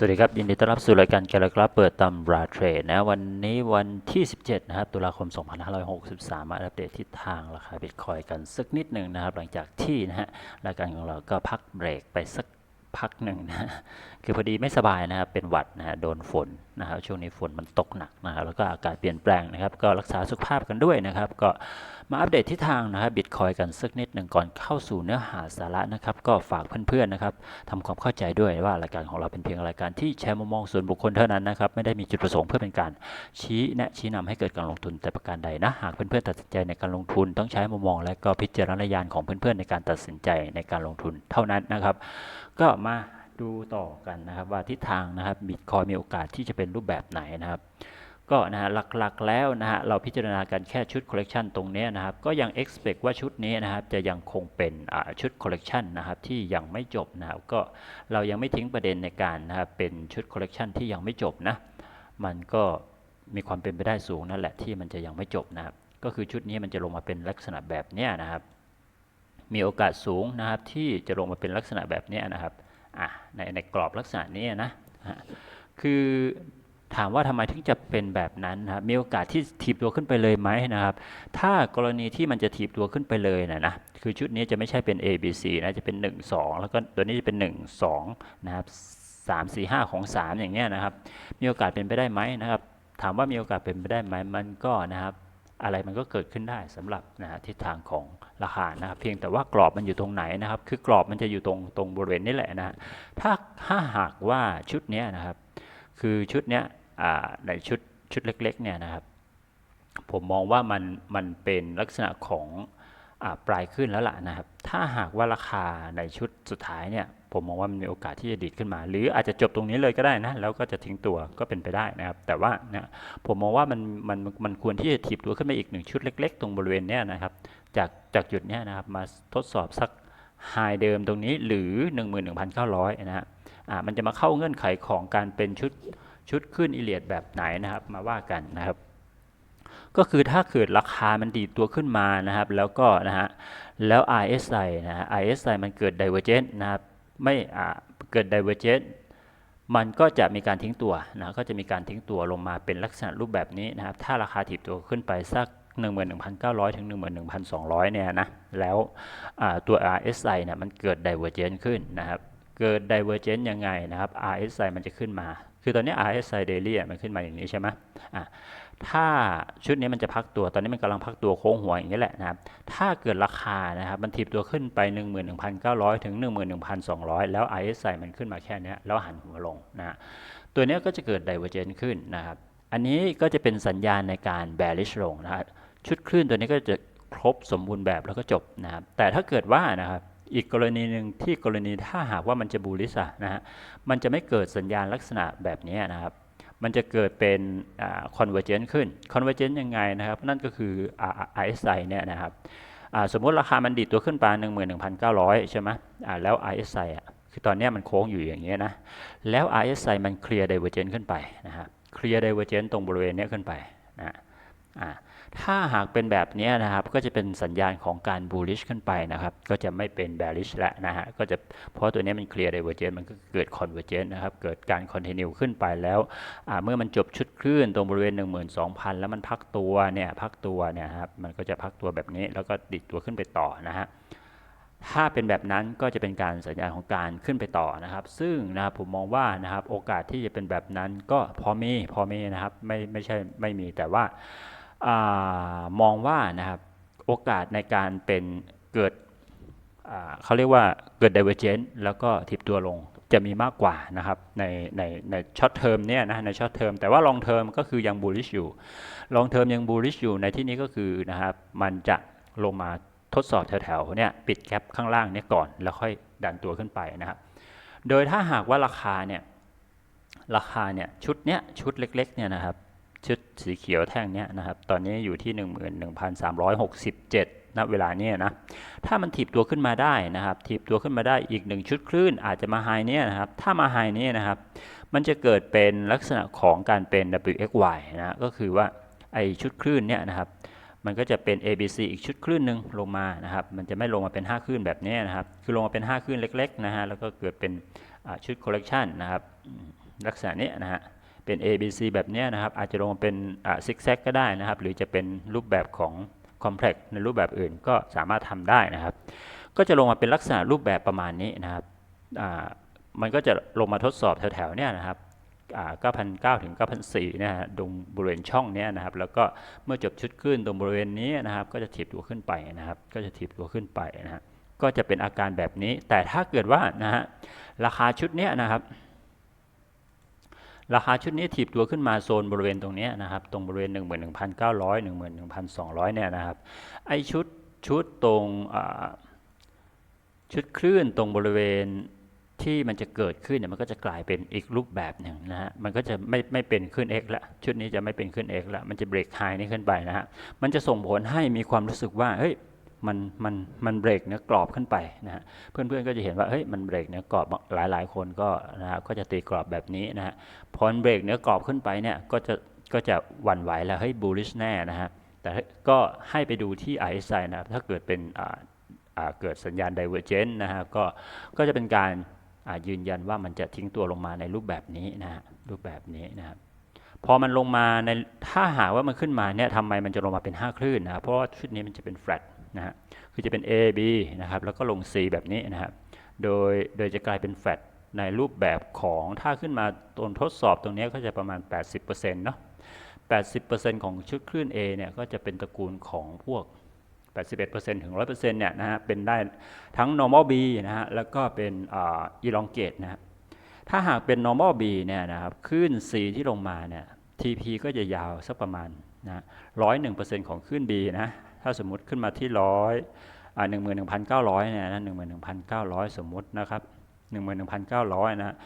สวัสดีครับ ยินดีต้อนรับสู่รายการแกลกราฟเปิดตำราเทรดนะวันนี้วันที่ 17 นะครับ ตุลาคม 2563 มาอัปเดตทิศทางราคาบิตคอยกันสักนิดหนึ่งนะครับ หลังจากที่นะฮะรายการของเราก็พักเบรกไปสัก พักหนึ่งนะคือพอดีไม่สบายนะครับเป็นหวัดนะฮะโดนฝนนะครับช่วงนี้ฝนมันตกหนักนะครับแล้วก็อากาศเปลี่ยนแปลงนะครับ ก็รักษาสุขภาพกันด้วยนะครับ ก็มาอัปเดตทิศทางนะครับบิตคอยกันสักนิดหนึ่งก่อนเข้าสู่เนื้อหาสาระนะครับ ก็ฝากเพื่อนๆนะครับทำความเข้าใจด้วยว่ารายการของเราเป็นเพียงรายการที่แชร์มุมมองส่วนบุคคลเท่านั้นนะครับ ไม่ได้มีจุดประสงค์เพื่อเป็นการชี้แนะชี้นำให้เกิดการลงทุนแต่ประการใดนะหากเพื่อนๆตัดสินใจในการลงทุนต้องใช้มุมมอง และก็พิจารณญาณของเพื่อนๆในการตัดสินใจในการลงทุนเท่านั้นนะครับ ก็มาดูต่อกันนะครับว่าทิศทางนะครับบิตคอยมีโอกาสที่จะเป็นรูปแบบไหนนะครับ ก็นะฮะหลักๆแล้วนะฮะเราพิจารณากันแค่ชุดคอลเลกชันตรงนี้นะครับ ก็ยัง expect ว่าชุดนี้นะครับ จะยังคงเป็นชุดคอลเลกชันนะครับที่ยังไม่จบนะครับก็เรายังไม่ทิ้งประเด็นในการนะครับเป็นชุดคอลเลกชันที่ยังไม่จบนะมันก็มีความเป็นไปได้สูงนั่นแหละที่มันจะยังไม่จบนะครับ ก็คือชุดนี้มันจะลงมาเป็นลักษณะแบบนี้นะครับ มีโอกาสสูงนะครับที่จะลงมาเป็นลักษณะแบบนี้นะครับในในกรอบลักษณะนี้นะคือถามว่าทำไมถึงจะเป็นแบบนั้นนะครับมีโอกาสที่ถีบตัวขึ้นไปเลยไหมนะครับ ถ้ากรณีที่มันจะถีบตัวขึ้นไปเลยนะนะคือชุดนี้จะไม่ใช่เป็น A B C นะจะเป็น 1 2 แล้วก็ตัวนี้จะเป็น 1 2นะครับ3 4 5 ของ 3 อย่างเงี้ยนะครับ มีโอกาสเป็นไปได้ไหมนะครับ ถามว่ามีโอกาสเป็นไปได้ไหมมันก็นะครับ อะไรมันก็เกิดขึ้นได้สำหรับนะฮะทิศทางของ ราคานะครับเพียงแต่ว่ากรอบมันอยู่ตรงไหนนะครับ คือกรอบมันจะอยู่ตรงตรงบริเวณนี้แหละนะถ้าถ้าหากว่าชุดเนี้ยนะครับ คือชุดเนี้ยในชุดชุดเล็กๆเนี่ยนะครับ ผมมองว่ามันมันเป็นลักษณะของ ปลายขึ้นแล้วล่ะนะครับ ถ้าหากว่าราคาในชุดสุดท้ายเนี่ย ผมมองว่ามันมีโอกาสที่จะดีดขึ้นมา หรืออาจจะจบตรงนี้เลยก็ได้นะ แล้วก็จะทิ้งตัวก็เป็นไปได้นะครับ แต่ว่านะผมมองว่ามันมันมันควรที่จะถีบตัวขึ้นมาอีกหนึ่งชุดเล็ก ๆ ตรงบริเวณเนี้ยนะครับ จากจากจุดเนี้ยนะครับ มาทดสอบสักไฮเดิมตรงนี้หรือ 11,900 นะฮะอ่ามันจะมาเข้าเงื่อนไขของการเป็นชุดชุดขึ้นอิเลียดแบบไหนนะครับ มาว่ากันนะครับ ก็คือถ้าเกิดราคามันดีดตัวขึ้นมานะครับ แล้วก็นะฮะแล้ว RSI นะฮะ RSI มันเกิด divergence นะครับไม่อ่าเกิด divergence มันก็จะมีการทิ้งตัวนะก็จะมีการทิ้งตัวลงมาเป็นลักษณะรูปแบบนี้นะครับ ถ้าราคาถีบตัวขึ้นไปสัก 11,900 ถึง 11,200 เนี่ยนะ แล้วตัว RSI เนี่ยมันเกิด divergence ขึ้นนะครับ เกิด divergence ยังไงนะครับ RSI มันจะขึ้นมา คือตอนนี้ RSI daily อะมันขึ้นมาอย่างนี้ใช่ไหมอะ ถ้าชุดนี้มันจะพักตัว ตอนนี้มันกำลังพักตัวโค้งหัวอย่างนี้แหละนะครับ ถ้าเกิดราคานะครับมันถีบตัวขึ้นไป 11,900 ถึง 11,200 แล้ว RSI มันขึ้นมาแค่เนี้ยแล้วหันหัวลงนะฮะตัวนี้ก็จะเกิด divergence ขึ้นนะครับ อันนี้ก็จะเป็นสัญญาณในการ bearish ลงนะครับชุดคลื่นตัวนี้ก็จะครบสมบูรณ์แบบแล้วก็จบนะครับ แต่ถ้าเกิดว่านะครับอีกกรณีหนึ่งที่กรณีถ้าหากว่ามันจะบูลิสอะนะฮะมันจะไม่เกิดสัญญาณลักษณะแบบนี้นะครับ มันจะเกิดเป็นคอนเวอร์เจนต์ขึ้นคอนเวอร์เจนต์ยังไงนะครับ นั่นก็คืออ่า RSI เนี่ยนะครับสมมติราคามันดีดตัวขึ้นไป11,900 ใช่ไหมอ่าแล้ว RSI อะคือตอนนี้มันโค้งอยู่อย่างเงี้ยนะแล้ว RSI มันเคลียร์ไดเวอร์เจนต์ขึ้นไปนะครับเคลียร์ไดเวอร์เจนต์ตรงบริเวณนี้ขึ้นไปนะอ่า ถ้าหากเป็นแบบนี้นะครับ ก็จะเป็นสัญญาณของการ bullish ขึ้นไปนะครับ ก็จะไม่เป็น bearish แล้วนะฮะ ก็จะเพราะตัวนี้มัน clear divergence มันก็เกิด convergence นะครับ เกิดการ continue ขึ้นไปแล้วเมื่อมันจบชุดคลื่นตรงบริเวณ 12,000 แล้วมันพักตัวเนี่ยพักตัวเนี่ยครับ มันก็จะพักตัวแบบนี้แล้วก็ดิดตัวขึ้นไปต่อนะฮะถ้าเป็นแบบนั้นก็จะเป็นการสัญญาณของการขึ้นไปต่อนะครับ ซึ่งนะครับผมมองว่านะครับโอกาสที่จะเป็นแบบนั้นก็พอมีพอมีนะครับไม่ไม่ใช่ไม่มีแต่ว่า มองว่านะครับโอกาสในการเป็นเกิดเขาเรียกว่าเกิด divergence แล้วก็ทิบตัวลงจะมีมากกว่านะครับในในในช็อตเทอมเนี่ยนะในช็อตเทอมแต่ว่าลองเทอมก็คือยัง bullish อยู่ลองเทอมยัง bullish อยู่ในที่นี้ก็คือนะครับมันจะลงมาทดสอบแถวๆเนี่ยปิดแกลบข้างล่างเนี่ยก่อน แล้วค่อยดันตัวขึ้นไปนะครับโดยถ้าหากว่าราคาเนี่ยราคาเนี่ยชุดเนี้ยชุดเล็กๆเนี่ยนะครับ ชุดสีเขียวแท่งเนี้ยนะครับ ตอนนี้อยู่ที่ 11,367ณเวลาเนี้ยนะ ถ้ามันถีบตัวขึ้นมาได้นะครับ ถีบตัวขึ้นมาได้อีกหนึ่งชุดคลื่นอาจจะมาไฮเนี้ยนะครับ ถ้ามาไฮเนี้ยนะครับ มันจะเกิดเป็นลักษณะของการเป็น WXY นะ ก็คือว่าไอชุดคลื่นเนี่ยนะครับ มันก็จะเป็น ABC อีกชุดคลื่นหนึ่งลงมานะครับ มันจะไม่ลงมาเป็น 5 คลื่นแบบนี้นะครับ คือลงมาเป็น 5 คลื่นเล็กๆนะฮะ แล้วก็เกิดเป็นชุด correction นะครับ ลักษณะนี้นะฮะ เป็น A B C แบบนี้นะครับ อาจจะลงมาเป็นซิกแซกก็ได้นะครับ หรือจะเป็นรูปแบบของ Complex ในรูปแบบอื่นก็สามารถทำได้นะครับ ก็จะลงมาเป็นลักษณะรูปแบบประมาณนี้นะครับมันก็จะลงมาทดสอบแถวๆเนี่ยนะครับ9,900ถึง9,400เนี่ยฮะตรงบริเวณช่องเนี้ยนะครับ แล้วก็เมื่อจบชุดขึ้นตรงบริเวณนี้นะครับ ก็จะถีบตัวขึ้นไปนะครับ ก็จะถีบตัวขึ้นไปนะฮะก็จะเป็นอาการแบบนี้ แต่ถ้าเกิดว่านะฮะราคาชุดเนี้ยนะครับ ราคาชุดนี้ถีบตัวขึ้นมาโซนบริเวณตรงนี้นะครับ ตรงบริเวณ 11,900 11,200 เนี่ยนะครับ ไอชุดชุดตรงชุดคลื่นตรงบริเวณที่มันจะเกิดขึ้นเนี่ยมันก็จะกลายเป็นอีกรูปแบบหนึ่งนะฮะ มันก็จะไม่ไม่เป็นขึ้น X ละ ชุดนี้จะไม่เป็นขึ้น X ละ มันจะเบรกไฮนี้ขึ้นไปนะฮะ มันจะส่งผลให้มีความรู้สึกว่า เฮ้ย มันมันมันเบรกเนื้อกรอบขึ้นไปนะฮะเพื่อนๆก็จะเห็นว่าเฮ้ยมันเบรกเนื้อกรอบหลายๆ คนก็นะฮะก็จะตีกรอบแบบนี้นะฮะพอันเบรกเนื้อกรอบขึ้นไปเนี่ยก็จะก็จะหวั่นไหวแล้วเฮ้ย bullish แน่นะฮะแต่ก็ให้ไปดูที่ RSI นะครับถ้าเกิดเป็นอ่าอ่าเกิดสัญญาณ divergence นะฮะก็ก็จะเป็นการอ่ายืนยันว่ามันจะทิ้งตัวลงมาในรูปแบบนี้นะฮะรูปแบบนี้นะครับพอมันลงมาในถ้าหาว่ามันขึ้นมาเนี่ยทำไมมันจะลงมาเป็น 5 คลื่นนะเพราะว่าชุดนี้มันจะเป็น flat นะฮะคือจะเป็น A B นะครับแล้วก็ลง C แบบนี้นะครับโดยโดยจะกลายเป็น flat ในรูปแบบของถ้าขึ้นมาตนทดสอบตรงนี้ก็จะประมาณ 80%เนาะ80%ของชุดคลื่น A เนี่ยก็จะเป็นตระกูลของพวก 81%ถึง 100%เนี่ยนะฮะเป็นได้ทั้ง normal B นะฮะแล้วก็เป็นอ่า elongate นะฮะถ้าหากเป็น normal B เนี่ยนะครับคลื่น C ที่ลงมาเนี่ย TP ก็จะยาวสักประมาณนะ101%ของคลื่น B นะ ถ้าสมมติขึ้นมาที่100อ่า11,900เนี่ยนะ11,900สมมตินะครับ11,900นะ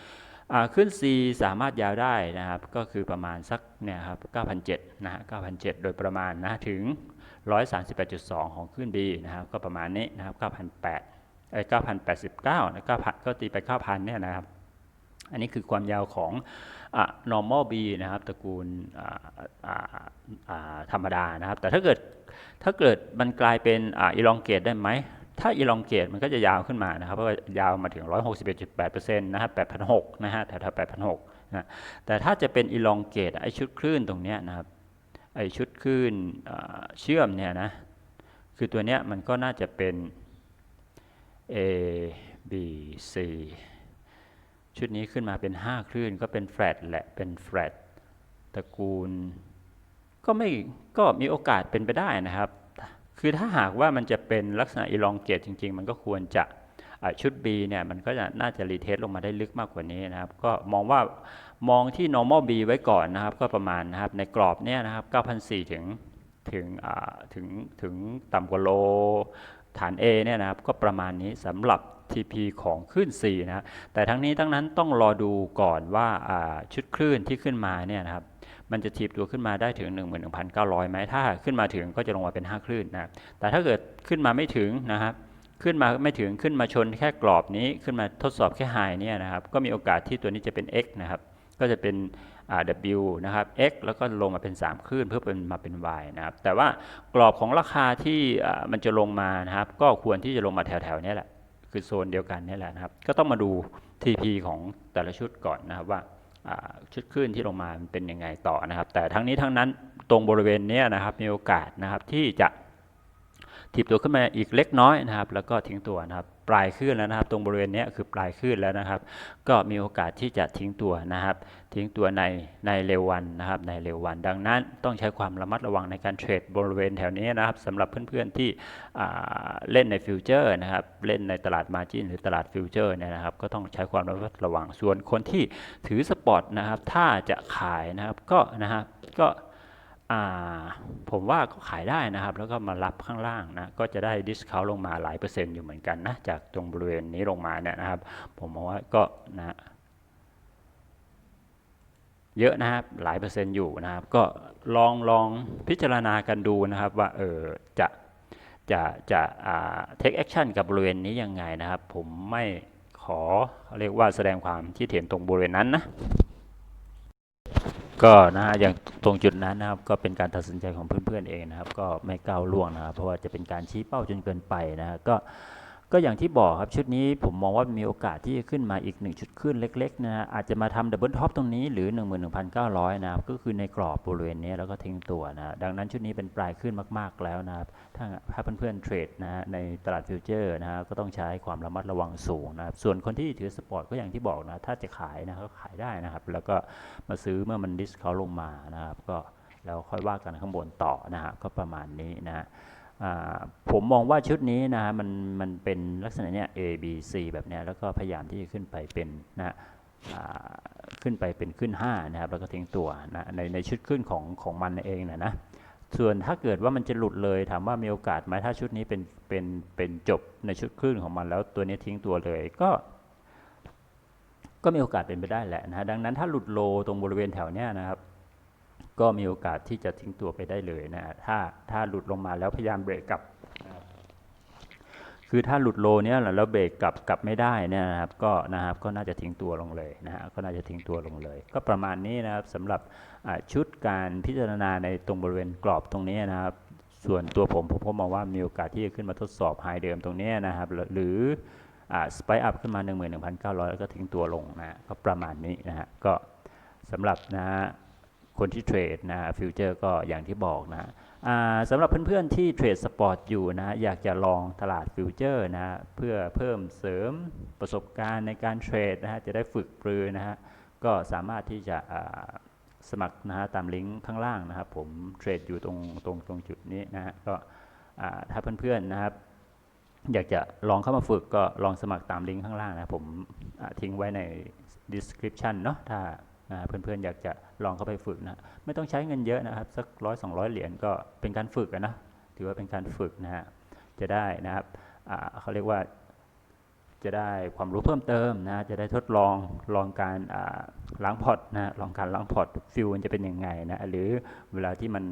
อ่าขึ้น C สามารถยาวได้นะครับ ก็คือประมาณสักเนี่ยครับ9,007นะฮะ9,007 โดยประมาณนะถึง 138.2 ของขึ้น B นะครับ ก็ประมาณนี้นะครับ9,008เอ้ย9,089นะ9,000ก็ตีไป9,000เนี่ยนะครับ อันนี้คือความยาวของ normal B นะครับตระกูลธรรมดานะครับ แต่ถ้าเกิดถ้าเกิดมันกลายเป็นอ่า elongate ได้ไหม ถ้า elongate มันก็จะยาวขึ้นมานะครับเพราะว่ายาวมาถึง 161.8%นะครับ8,600นะฮะแถวๆ8,600นะแต่ถ้าจะเป็น elongate ไอชุดคลื่นตรงเนี้ยนะครับไอชุดคลื่นเชื่อมเนี่ยนะคือตัวเนี้ยมันก็น่าจะเป็น A B C ชุดนี้ขึ้นมาเป็น 5 คลื่นก็เป็นแฟลตแหละเป็นแฟลตตระกูล ก็ไม่ก็มีโอกาสเป็นไปได้นะครับ คือถ้าหากว่ามันจะเป็นลักษณะ elongate จริง ๆ มันก็ควรจะชุด B เนี่ยมันก็จะน่าจะรีเทสลงมาได้ลึกมากกว่านี้นะครับ ก็มองว่ามองที่ normal B ไว้ก่อนนะครับ ก็ประมาณนะครับในกรอบเนี่ยนะครับ9,004ถึงถึงถึงถึงต่ำกว่าโลฐาน A เนี่ยนะครับ ก็ประมาณนี้สำหรับ TP ของคลื่น C นะแต่ทั้งนี้ทั้งนั้นต้องรอดูก่อนว่าชุดคลื่นที่ขึ้นมาเนี่ยนะครับมันจะถีบตัวขึ้นมาได้ถึง 11,900ไหมถ้าขึ้นมาถึงก็จะลงมาเป็น 5 คลื่นนะครับแต่ถ้าเกิดขึ้นมาไม่ถึงนะครับขึ้นมาไม่ถึงขึ้นมาชนแค่กรอบนี้ขึ้นมาทดสอบแค่ไฮเนี่ยนะครับก็มีโอกาสที่ตัวนี้จะเป็น X นะครับก็จะเป็น W นะครับ X แล้วก็ลงมาเป็น 3 คลื่นเพื่อเป็นมาเป็น Y นะครับแต่ว่ากรอบของราคาที่มันจะลงมานะครับก็ควรที่จะลงมาแถวๆนี้แหละ คือโซนเดียวกันนี่แหละนะครับ ก็ต้องมาดู TP ของแต่ละชุดก่อนนะครับว่าชุดคลื่นที่ลงมามันเป็นยังไงต่อนะครับ แต่ทั้งนี้ทั้งนั้นตรงบริเวณนี้นะครับมีโอกาสนะครับที่จะถีบตัวขึ้นมาอีกเล็กน้อยนะครับ แล้วก็ทิ้งตัวนะครับ ปลายคลื่นแล้วนะครับ ตรงบริเวณนี้คือปลายคลื่นแล้วนะครับ ก็มีโอกาสที่จะทิ้งตัวนะครับ ทิ้งตัวในในเร็ววันนะครับ ในเร็ววัน ดังนั้นต้องใช้ความระมัดระวังในการเทรดบริเวณแถวนี้นะครับสำหรับเพื่อนๆที่อ่เล่นในฟิวเจอร์นะครับเล่นในตลาดมาจินหรือตลาดฟิวเจอร์เนี่ยนะครับ ก็ต้องใช้ความระมัดระวังส่วนคนที่ถือสปอตนะครับ ถ้าจะขายนะครับก็นะครับก็ ผมว่าก็ขายได้นะครับ แล้วก็มารับข้างล่างนะก็จะได้ดิสคาวลงมาหลายเปอร์เซ็นต์อยู่เหมือนกันนะ จากตรงบริเวณนี้ลงมาเนี่ยนะครับ ผมมองว่าก็นะเยอะนะครับหลายเปอร์เซ็นต์อยู่นะครับ ก็ลองลองพิจารณากันดูนะครับว่าเออจะจะจะอ่า take action กับบริเวณนี้ยังไงนะครับ ผมไม่ขอเรียกว่าแสดงความคิดเห็นตรงบริเวณนั้นนะ ก็นะฮะอย่างตรงจุดนั้นนะครับก็เป็นการตัดสินใจของเพื่อนๆเองนะครับ ก็ไม่ก้าวล่วงนะครับเพราะว่าจะเป็นการชี้เป้าจนเกินไปนะฮะก็ ก็อย่างที่บอกครับชุดนี้ผมมองว่ามีโอกาสที่จะขึ้นมาอีกหนึ่งชุดขึ้นเล็กๆนะฮะอาจจะมาทำดับเบิลท็อปตรงนี้หรือ 11,900 นะครับก็คือในกรอบบริเวณนี้แล้วก็ทิ้งตัวนะดังนั้นชุดนี้เป็นปลายขึ้นมากๆแล้วนะครับถ้าถ้าเพื่อนๆเทรดนะฮะในตลาดฟิวเจอร์นะฮะก็ต้องใช้ความระมัดระวังสูงนะครับส่วนคนที่ถือสปอร์ตก็อย่างที่บอกนะถ้าจะขายนะก็ขายได้นะครับแล้วก็มาซื้อเมื่อมันดิสเขาลงมานะครับก็แล้วค่อยว่ากันข้างบนต่อนะฮะก็ประมาณนี้นะฮะ ผมมองว่าชุดนี้นะฮะมันมันเป็นลักษณะเนี้ย A B C แบบเนี้ยแล้วก็พยายามที่จะขึ้นไปเป็นนะฮะขึ้นไปเป็นขึ้น5นะครับแล้วก็ทิ้งตัวนะในในชุดขึ้นของของมันเองนะนะส่วนถ้าเกิดว่ามันจะหลุดเลยถามว่ามีโอกาสไหมถ้าชุดนี้เป็นเป็นเป็นจบในชุดขึ้นของมัน แล้วตัวนี้ทิ้งตัวเลยก็ ก็มีโอกาสเป็นไปได้แหละนะฮะดังนั้นถ้าหลุดโลตรงบริเวณแถวเนี้ยนะครับ ก็มีโอกาสที่จะทิ้งตัวไปได้เลยนะฮะถ้าถ้าหลุดลงมาแล้วพยายามเบรกกลับครับคือถ้าหลุดโลเนี้ยแล้วเบรกกลับกลับไม่ได้เนี่ยนะครับก็นะครับก็น่าจะทิ้งตัวลงเลยนะฮะก็น่าจะทิ้งตัวลงเลย ก็ประมาณนี้นะครับสำหรับชุดการพิจารณาในตรงบริเวณกรอบตรงนี้นะครับส่วนตัวผมผมก็มองว่ามีโอกาสที่จะขึ้นมาทดสอบไฮเดิมตรงนี้นะครับ หรือสไปอัพขึ้นมา 11,900 แล้วก็ทิ้งตัวลงนะก็ประมาณนี้นะฮะก็สำหรับนะฮะ คนที่เทรดนะฟิวเจอร์ก็อย่างที่บอกนะสำหรับเพื่อนๆที่เทรดสปอร์ตอยู่นะอยากจะลองตลาดฟิวเจอร์นะเพื่อเพิ่มเสริมประสบการณ์ในการเทรดนะฮะจะได้ฝึกปรือนะฮะก็สามารถที่จะสมัครนะฮะตามลิงก์ข้างล่างนะครับผมเทรดอยู่ตรงตรงตรงจุดนี้นะฮะก็ถ้าเพื่อนๆนะครับอยากจะลองเข้ามาฝึกก็ลองสมัครตามลิงก์ข้างล่างนะผมทิ้งไว้ใน description เนาะถ้า เพื่อนๆอยากจะลองเข้าไปฝึกนะไม่ต้องใช้เงินเยอะนะครับ สักร้อยสองร้อยเหรียญก็เป็นการฝึกนะถือว่าเป็นการฝึกนะฮะจะได้นะครับเขาเรียกว่าจะได้ความรู้เพิ่มเติมนะจะได้ทดลองลองการล้างพอร์ตนะลองการล้างพอร์ตฟิลมันจะเป็นยังไงนะหรือเวลาที่มัน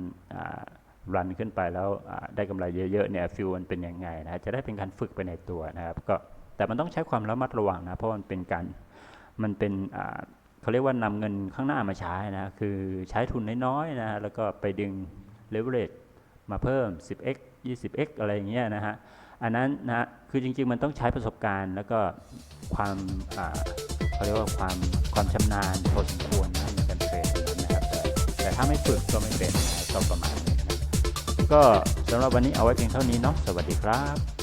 รันขึ้นไปแล้วได้กำไรเยอะๆเนี่ยฟิลมันเป็นยังไงนะจะได้เป็นการฝึกไปในตัวนะครับก็แต่มันต้องใช้ความระมัดระวังนะเพราะมันเป็นการมันเป็นอ่า เขาเรียกว่านำเงินข้างหน้ามาใช้นะ คือใช้ทุนน้อยๆนะฮะแล้วก็ไปดึง leverage มาเพิ่ม 10x 20x อะไรอย่างเงี้ยนะฮะ อันนั้นนะ คือจริงๆ มันต้องใช้ประสบการณ์ แล้วก็ความเขาเรียกว่าความความชำนาญพอสมควรนะในการเทรดนะครับ แต่แต่ถ้าไม่ฝึกก็ไม่เป็นนะก็ประมาณนี้นะก็สำหรับวันนี้เอาไว้เพียงเท่านี้เนาะ สวัสดีครับ